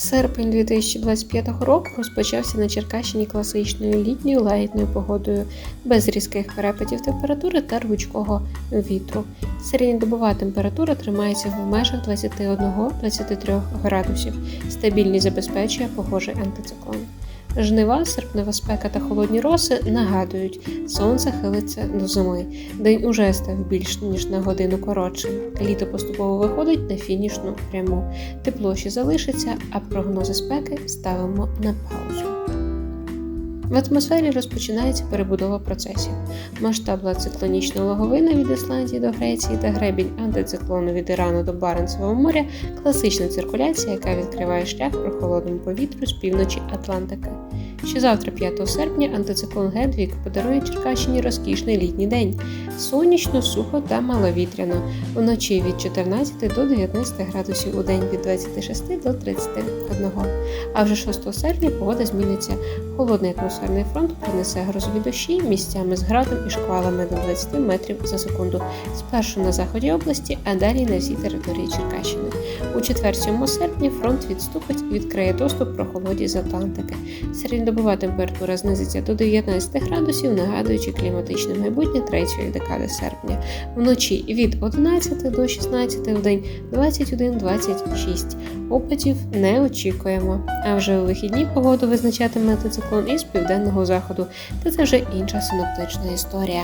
Серпень 2025 року розпочався на Черкащині класичною літньою лагідною погодою, без різких перепадів температури та рвучкого вітру. Середньодобова температура тримається в межах 21-23 градусів. Стабільність забезпечує погожий антициклон. Жнива, серпнева спека та холодні роси нагадують, сонце хилиться до зими. День уже став більш ніж на годину коротшим. Літо поступово виходить на фінішну пряму. Тепло ще залишиться, а прогнози спеки ставимо на паузу. В атмосфері розпочинається перебудова процесів. Масштабна циклонічна логовина від Ісландії до Греції та гребінь антициклону від Ірану до Баренцевого моря класична циркуляція, яка відкриває шлях прохолодному повітрю з півночі Атлантики. Ще завтра, 5 серпня, антициклон Гедвік подарує Черкащині розкішний літній день. Сонячно, сухо та маловітряно. Вночі від 14 до 19 градусів у день від 26 до 31. А вже 6 серпня погода зміниться. Холодний атмосферний фронт принесе грозові дощі місцями з градом і шквалами до 20 метрів за секунду. Спершу на заході області, а далі на всій території Черкащини. У четвер 7 серпня фронт відступить і відкриє доступ прохолоді з Атлантики. Середньодобова температура знизиться до 19 градусів, нагадуючи кліматичне майбутнє третьої декади серпня. Вночі від 11 до 16 в день 21-26. Опадів не очікуємо. А вже у вихідні погоду визначатиме антициклон із південного заходу, та це вже інша синоптична історія.